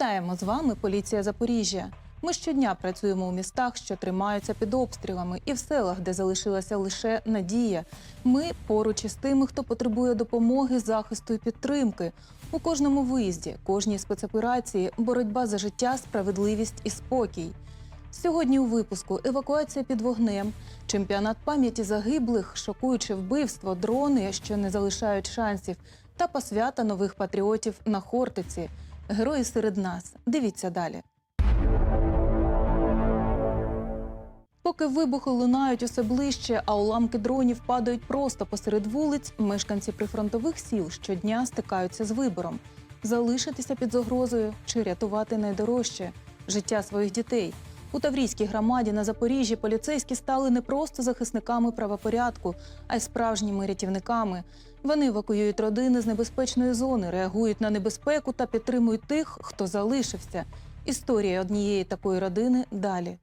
Вітаємо з вами Поліція Запоріжжя. Ми щодня працюємо у містах, що тримаються під обстрілами, і в селах, де залишилася лише надія. Ми поруч із тими, хто потребує допомоги, захисту і підтримки. У кожному виїзді, кожній спецоперації боротьба за життя, справедливість і спокій. Сьогодні у випуску евакуація під вогнем, чемпіонат пам'яті загиблих, шокуюче вбивство, дрони, що не залишають шансів, та посвята нових патріотів на Хортиці. Герої серед нас. Дивіться далі. Поки вибухи лунають усе ближче, а уламки дронів падають просто посеред вулиць, мешканці прифронтових сіл щодня стикаються з вибором: залишитися під загрозою чи рятувати найдорожче життя своїх дітей. У Таврійській громаді на Запоріжжі поліцейські стали не просто захисниками правопорядку, а й справжніми рятівниками. Вони евакуюють родини з небезпечної зони, реагують на небезпеку та підтримують тих, хто залишився. Історія однієї такої родини далі.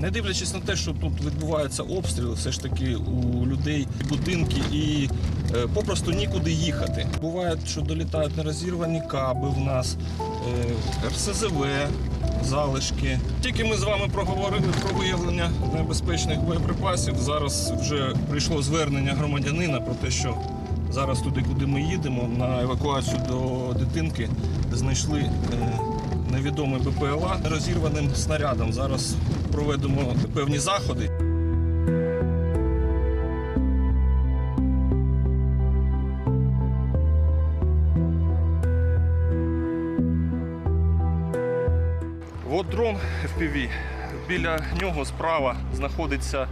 Не дивлячись на те, що тут відбуваються обстріли, все ж таки у людей будинки і е, попросту нікуди їхати. Буває, що долітають нерозірвані каби в нас, е, РСЗВ, залишки. Тільки ми з вами проговорили про виявлення небезпечних боєприпасів. Зараз вже прийшло звернення громадянина про те, що зараз туди, куди ми їдемо, на евакуацію до дитинки, знайшли. е, Невідомий БПЛА розірваним снарядом. Зараз проведемо певні заходи. От дрон FPV. Біля нього справа знаходиться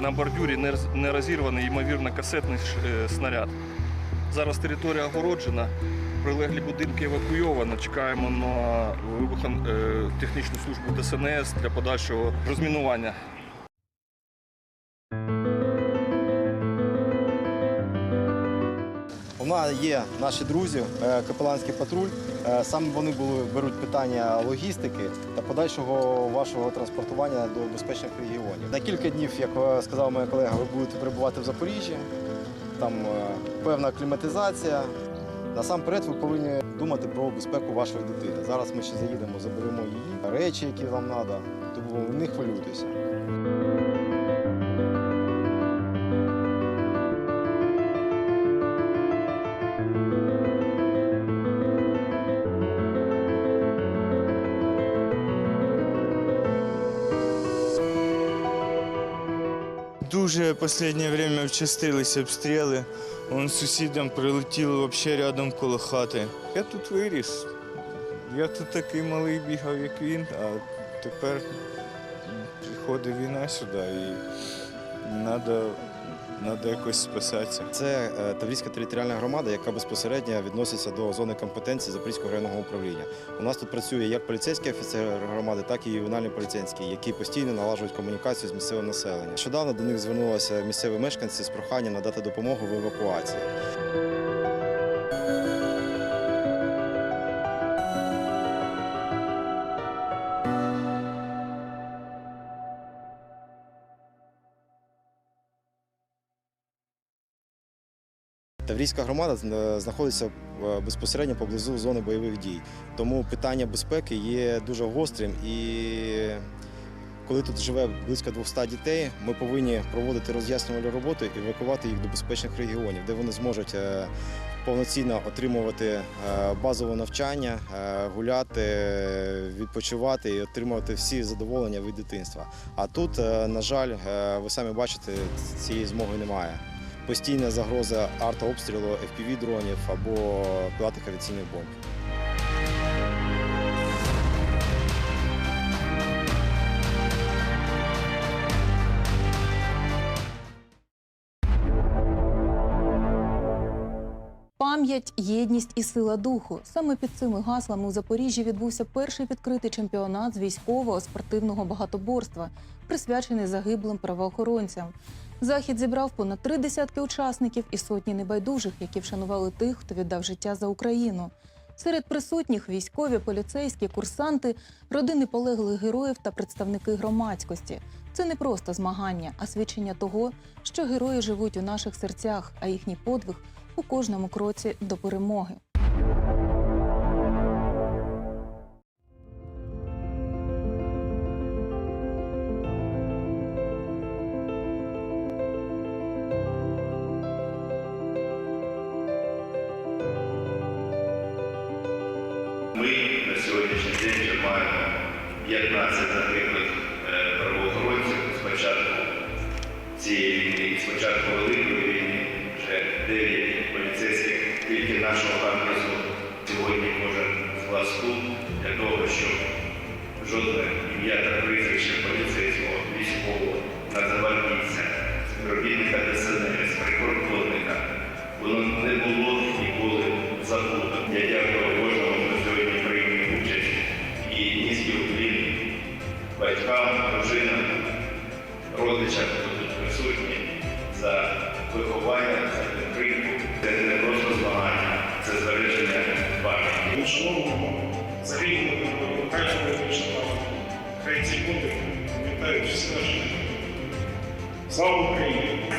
на бордюрі нерозірваний, ймовірно, касетний е, снаряд. Зараз територія огороджена, прилеглі будинки евакуйовано. Чекаємо на вибухо- е, службу ДСНС для подальшого розмінування. Нас є наші друзі, е, капеланський патруль. Е, Саме вони були, беруть питання логістики та подальшого вашого транспортування до безпечних регіонів. На кілька днів, як е, сказав моя колега, ви будете перебувати в Запоріжжі. Там певна кліматизація. Насамперед ви повинні думати про безпеку вашої дитини. Зараз ми ще заїдемо, заберемо її, речі, які вам треба, тому не хвилюйтеся. Дуже в останнє время участились обстріли. Он сусідам прилетіло взагалі рядом коло хати. Я тут виріс. Я тут такий малий бігав, як він, а тепер приходить війна сюди і треба надо якось списатися. Це е, Таврійська територіальна громада, яка безпосередньо відноситься до зони компетенції Запорізького районного управління. У нас тут працює як поліцейські офіцер громади, так і ювенальні поліцейські, які постійно налажують комунікацію з місцевим населенням. Щодавно до них звернулися місцеві мешканці з проханням надати допомогу в евакуації. Таврійська громада знаходиться е, безпосередньо поблизу зони бойових дій. Тому питання безпеки є дуже гострим і коли тут живе близько 200 дітей, ми повинні проводити роз'яснювальну роботу і евакувати їх до безпечних регіонів, де вони зможуть е, повноцінно отримувати е, базове навчання, гуляти, відпочивати і отримувати всі задоволення від дитинства. А тут, на жаль, ви самі бачите, цієї змоги немає постійна загроза артобстрілу FPV-дронів або крилатих авіаційних бомб. Пам'ять, єдність і сила духу. Саме під цими гаслами у Запоріжжі відбувся перший відкритий чемпіонат з військового спортивного багатоборства, присвячений загиблим правоохоронцям. Захід зібрав понад три десятки учасників і сотні небайдужих, які вшанували тих, хто віддав життя за Україну. Серед присутніх військові, поліцейські, курсанти, родини полеглих героїв та представники громадськості. Це не просто змагання, а свідчення того, що герої живуть у наших серцях, а їхній подвиг у кожному кроці до перемоги. Початку Великої війни вже 9 поліцейських тільки нашого кампусу сьогодні кожен з вас тут для того, щоб жодне ім'я та прізвище поліцейського, військового, нацгвардійця, співробітника ДСНС, прикордонника, воно не було ніколи забуто. Я дякую кожному, хто сьогодні прийняв участь і низький уклін батькам, дружинам, родичам, хто тут присутні, за виховання, за підтримку. Це не просто змагання, це збереження пам'яті. Шановному загиблому кожного вічного хай ці люди пам'ятають всі наші. Слава Україні!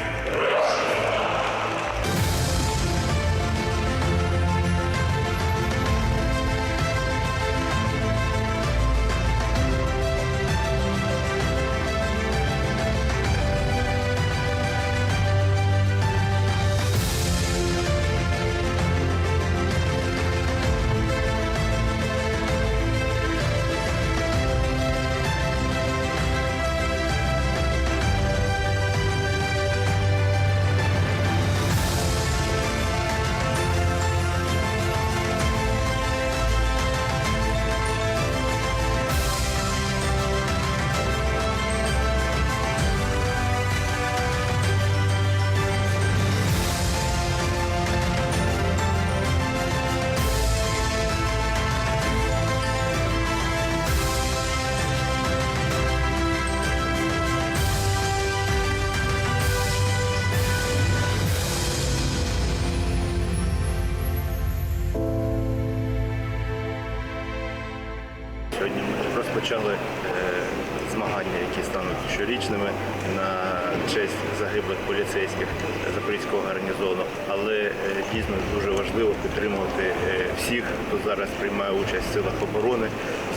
Поліцейських Запорізького гарнізону. Але е, дійсно дуже важливо підтримувати е, всіх, хто зараз приймає участь в силах оборони,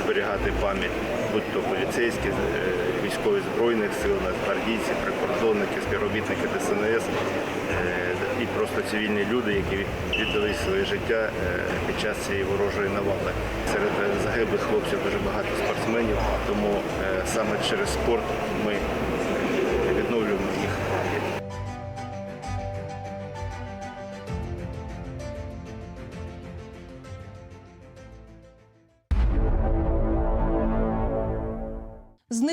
зберігати пам'ять, будь то поліцейські, е, військові збройних сил, нацгвардійці, прикордонники, співробітники ДСНС. І просто цивільні люди, які віддали своє життя під час цієї ворожої навали. Серед загиблих хлопців дуже багато спортсменів, тому саме через спорт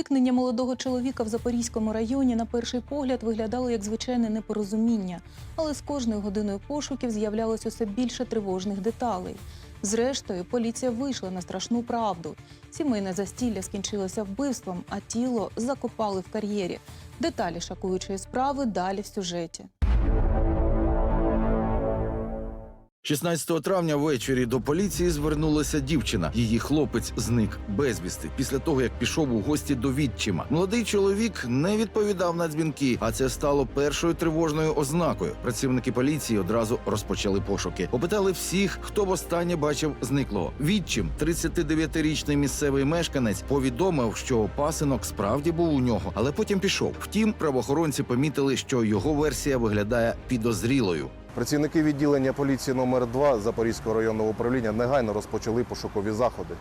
Зникнення молодого чоловіка в Запорізькому районі на перший погляд виглядало як звичайне непорозуміння, але з кожною годиною пошуків з'являлось усе більше тривожних деталей. Зрештою, поліція вийшла на страшну правду. Сімейне застілля скінчилося вбивством, а тіло закопали в кар'єрі. Деталі шокуючої справи далі в сюжеті. 16 травня ввечері до поліції звернулася дівчина. Її хлопець зник безвісти після того, як пішов у гості до відчима. Молодий чоловік не відповідав на дзвінки, а це стало першою тривожною ознакою. Працівники поліції одразу розпочали пошуки. Опитали всіх, хто востаннє бачив зниклого. Відчим, 39-річний місцевий мешканець, повідомив, що пасинок справді був у нього, але потім пішов. Втім, правоохоронці помітили, що його версія виглядає підозрілою. Працівники відділення поліції номер 2 Запорізького районного управління негайно розпочали пошукові заходи.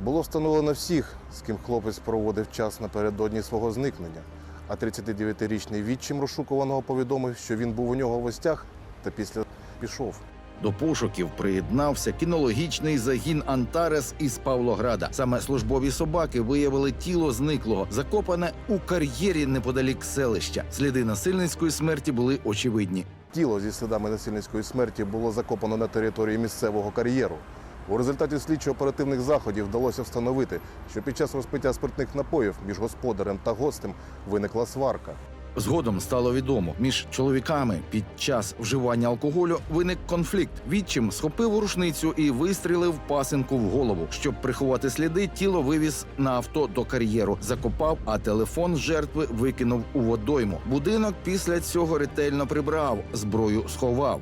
Було встановлено всіх, з ким хлопець проводив час напередодні свого зникнення. А 39-річний відчим розшукуваного повідомив, що він був у нього в гостях та після пішов. До пошуків приєднався кінологічний загін Антарес із Павлограда. Саме службові собаки виявили тіло зниклого, закопане у кар'єрі неподалік селища. Сліди насильницької смерті були очевидні. Тіло зі слідами насильницької смерті було закопано на території місцевого кар'єру. У результаті слідчо-оперативних заходів вдалося встановити, що під час розпиття спиртних напоїв між господарем та гостем виникла сварка. Згодом стало відомо, між чоловіками під час вживання алкоголю виник конфлікт. Відчим схопив рушницю і вистрілив пасинку в голову. Щоб приховати сліди, тіло вивіз на авто до кар'єру, закопав, а телефон жертви викинув у водойму. Будинок після цього ретельно прибрав, зброю сховав.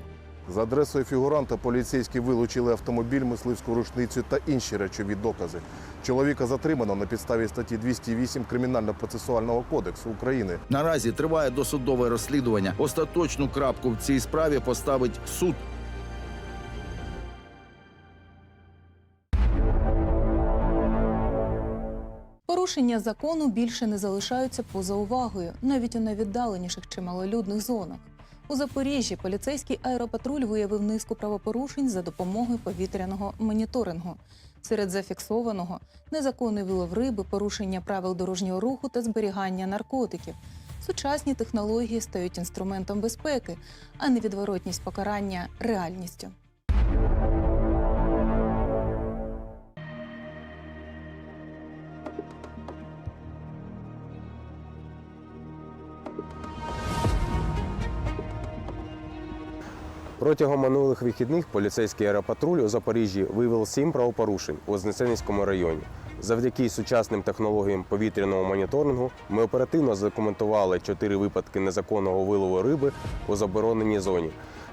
За адресою фігуранта поліцейські вилучили автомобіль, мисливську рушницю та інші речові докази. Чоловіка затримано на підставі статті 208 Кримінально-процесуального кодексу України. Наразі триває досудове розслідування. Остаточну крапку в цій справі поставить суд. Порушення закону більше не залишаються поза увагою, навіть у найвіддаленіших чи малолюдних зонах. У Запоріжжі поліцейський аеропатруль виявив низку правопорушень за допомогою повітряного моніторингу. Серед зафіксованого незаконний вилов риби, порушення правил дорожнього руху та зберігання наркотиків. Сучасні технології стають інструментом безпеки, а невідворотність покарання реальністю. Протягом минулих вихідних поліцейський аеропатруль у Запоріжжі виявив сім правопорушень у Знесенівському районі. Завдяки сучасним технологіям повітряного моніторингу ми оперативно задокументували чотири випадки незаконного вилову риби у забороненій зоні,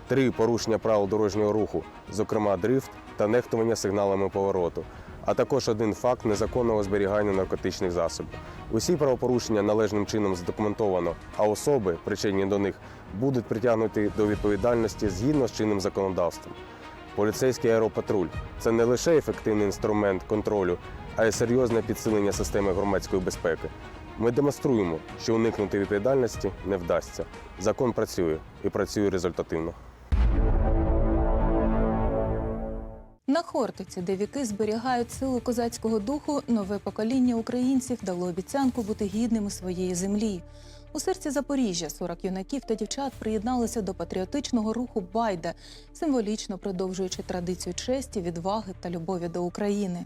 три порушення правил дорожнього руху, зокрема дрифт та нехтування сигналами повороту, а також один факт незаконного зберігання наркотичних засобів. Усі правопорушення належним чином задокументовано, а особи, причетні до них, будуть притягнуті до відповідальності згідно з чинним законодавством. Поліцейський аеропатруль це не лише ефективний інструмент контролю, а й серйозне підсилення системи громадської безпеки. Ми демонструємо, що уникнути відповідальності не вдасться. Закон працює і працює результативно. На Хортиці, де віки зберігають силу козацького духу, нове покоління українців дало обіцянку бути гідними своєї землі. У серці Запоріжжя 40 юнаків та дівчат приєдналися до патріотичного руху Байда, символічно продовжуючи традицію честі, відваги та любові до України.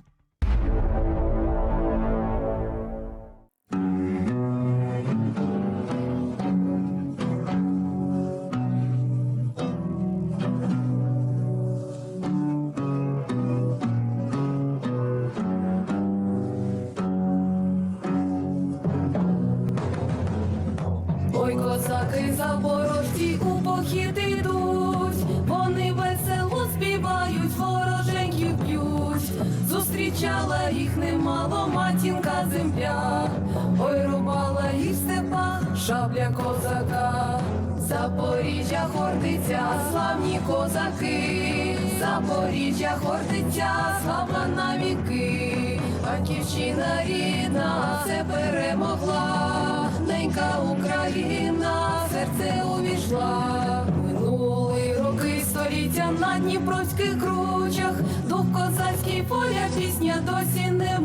Слава на віки, батьківщина рідна, це перемогла, ненька Україна, серце увійшла. Минули роки століття на Дніпровських кручах, дух козацький поля, пісня досі не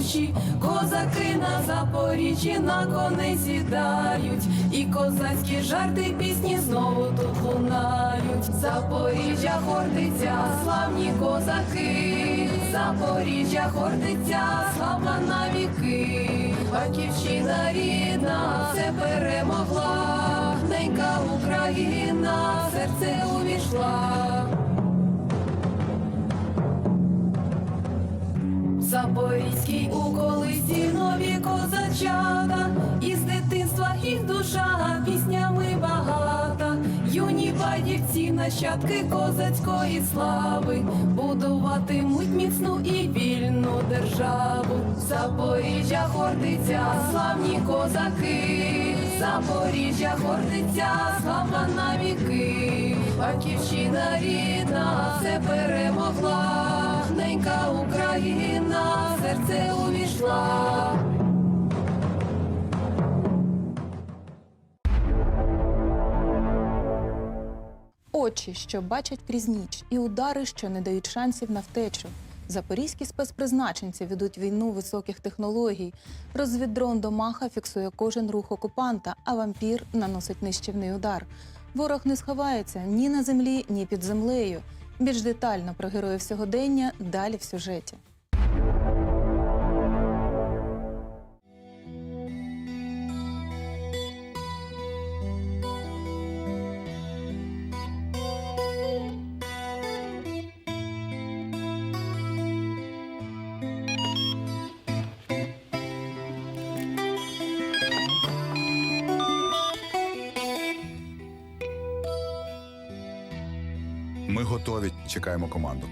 миручі. Козаки на Запоріжжі на коней сідають, і козацькі жарти пісні знову тут лунають. Запоріжжя хортиця, славні козаки, Запоріжжя хортиця, слава на віки, батьківщина рідна, це перемогла, ненька Україна, серце увійшла. Запорізький у колисі нові козачата, із дитинства їх душа піснями багата. Юні байдівці, нащадки козацької слави, будуватимуть міцну і вільну державу. Запоріжжя хортиця, славні козаки, Запоріжжя хортиця, слава на віки, батьківщина рідна, все перемогла, ненька Україна, серце увійшла. Очі, що бачать крізь ніч, і удари, що не дають шансів на втечу. Запорізькі спецпризначенці ведуть війну високих технологій. Розвіддрон Домаха фіксує кожен рух окупанта, а вампір наносить нищівний удар. Ворог не сховається ні на землі, ні під землею. Більш детально про героїв сьогодення далі в сюжеті. Готові. Чекаємо команду.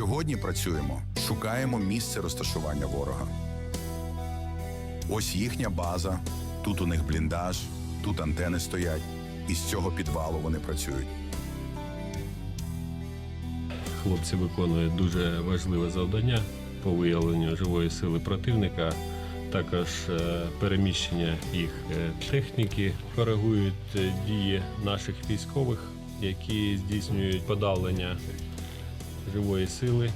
Сьогодні працюємо, шукаємо місце розташування ворога. Ось їхня база, тут у них бліндаж, тут антени стоять, і з цього підвалу вони працюють. Хлопці виконують дуже важливе завдання по виявленню живої сили противника, також е, переміщення їх е, техніки, коригують е, дії наших військових, які здійснюють подавлення живої сили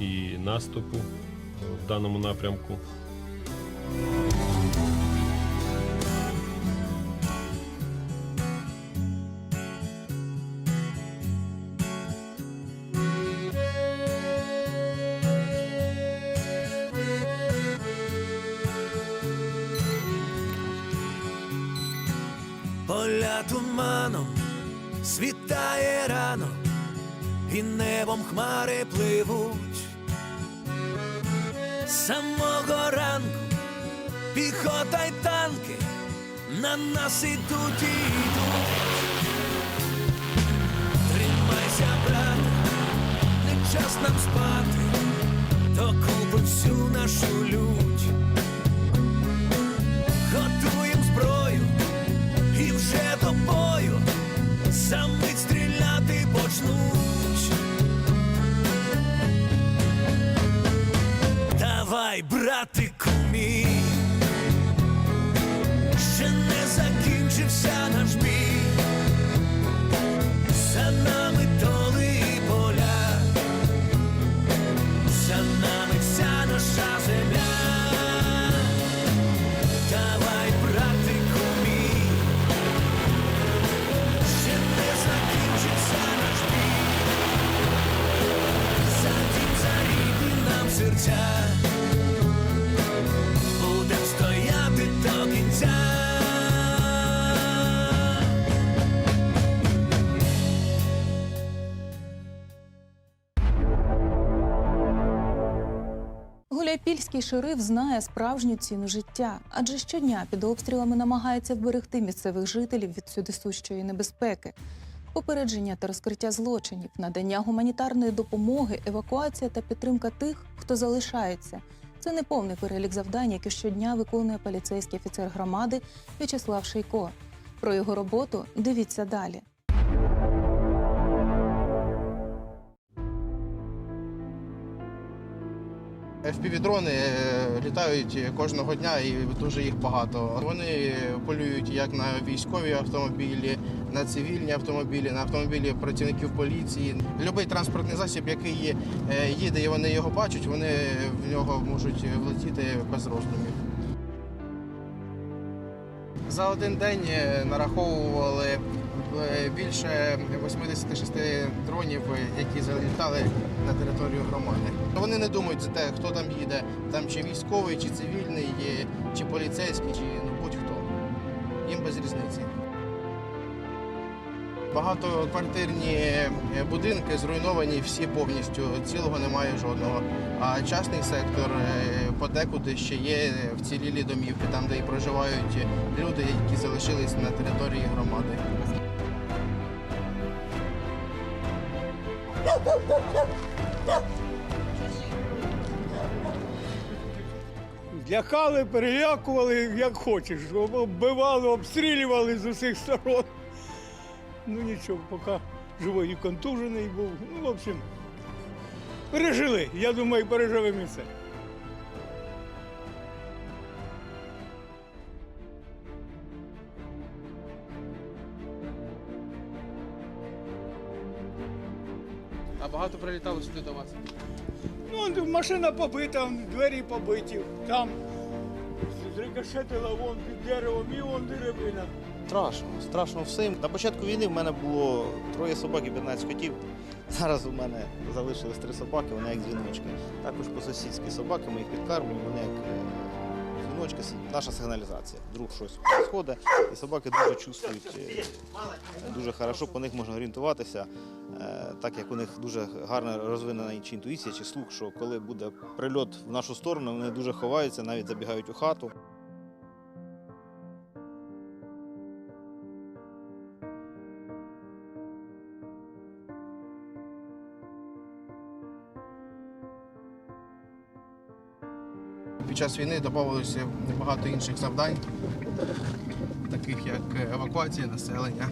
і наступу в даному напрямку. Поля туманом світає рано, і небом хмари пливуть. Самого ранку піхота й танки на нас ідуть і йдуть. Тримайся, брате, не час нам спати, докупи всю нашу лють. Давай, братику мій, ще не закінчився наш бій. За нами доли і поля, за нами вся наша земля. Давай, братику мій, ще не закінчився наш бій. За дім, за нам серця, Гуляйпільський шериф знає справжню ціну життя, адже щодня під обстрілами намагається вберегти місцевих жителів від сюдисущої небезпеки. Попередження та розкриття злочинів, надання гуманітарної допомоги, евакуація та підтримка тих, хто залишається. Це не повний перелік завдань, які щодня виконує поліцейський офіцер громади В'ячеслав Шейко. Про його роботу дивіться далі. FPV-дрони е, літають кожного дня і дуже їх багато. Вони полюють як на військові автомобілі, на цивільні автомобілі, на автомобілі працівників поліції. Любий транспортний засіб, який е, їде і вони його бачать, вони в нього можуть влетіти без роздумів. За один день е, нараховували більше 86 дронів, е, які залітали на територію громади. Вони не думають за те, хто там їде, там чи військовий, чи цивільний, е, чи поліцейський, чи ну, будь-хто. Їм без різниці. Багатоквартирні е, будинки зруйновані всі повністю, цілого немає жодного. А частний сектор е, подекуди ще є вцілілі домівки, там, де і проживають люди, які залишились на території громади. Лякали, перелякували, як хочеш. Оббивали, обстрілювали з усіх сторон. Ну нічого, поки живий і контужений був. Ну, в общем, пережили. Я думаю, переживемо і це. А багато прилітало сюди до вас? Ну, машина побита, двері побиті, там зрикошетила вон під деревом і вон деревина. Страшно, страшно всім. На початку війни в мене було троє собак і 15 котів. Зараз у мене залишилось три собаки, вони як дзвіночки. Також по сусідські собаки, ми їх підкармлюємо, вони як е, дзвіночки. Наша сигналізація. Друг щось сходить, і собаки дуже чувствують е, дуже хорошо, по них можна орієнтуватися, так як у них дуже гарно розвинена чи інтуїція, чи слух, що коли буде прильот в нашу сторону, вони дуже ховаються, навіть забігають у хату. Під час війни додавалося багато інших завдань, таких як евакуація населення,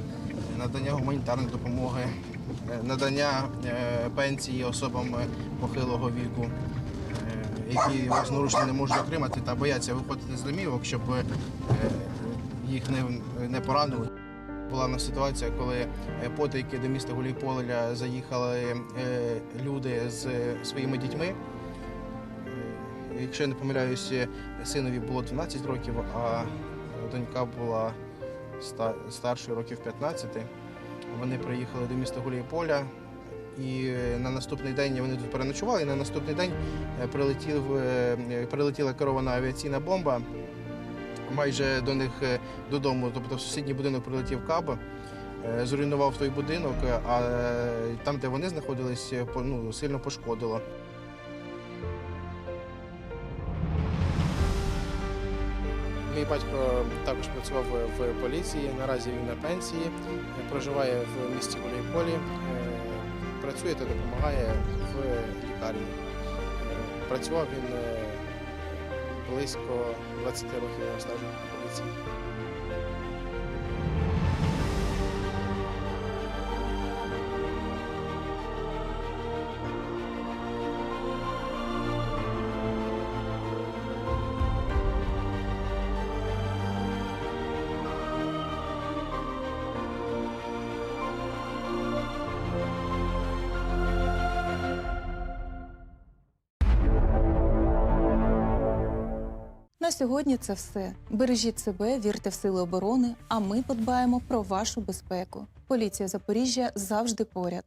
надання гуманітарної допомоги, е, надання е, пенсії особам похилого віку, е, які власноручно не можуть отримати та бояться виходити з домівок, щоб е, їх не, поранили. Була в нас ситуація, коли е, потайки до міста Гулійполя заїхали е, люди з своїми дітьми. Е, Якщо я не помиляюся, синові було 12 років, а донька була старшою років 15. Вони приїхали до міста Гулієполя, і е, на наступний день вони тут переночували. І на наступний день е, прилетів, е, прилетіла керована авіаційна бомба майже до них додому, тобто в сусідній будинок прилетів каб. е, Зруйнував той будинок, а там, де вони знаходились, ну, сильно пошкодило. Мій батько також працював в поліції. Наразі він на пенсії, проживає в місті Гуляйполі, е, працює та допомагає в лікарні. Е, Працював він е, близько 20 років стажу в поліції. На сьогодні це все. Бережіть себе, вірте в сили оборони, а ми подбаємо про вашу безпеку. Поліція Запоріжжя завжди поряд.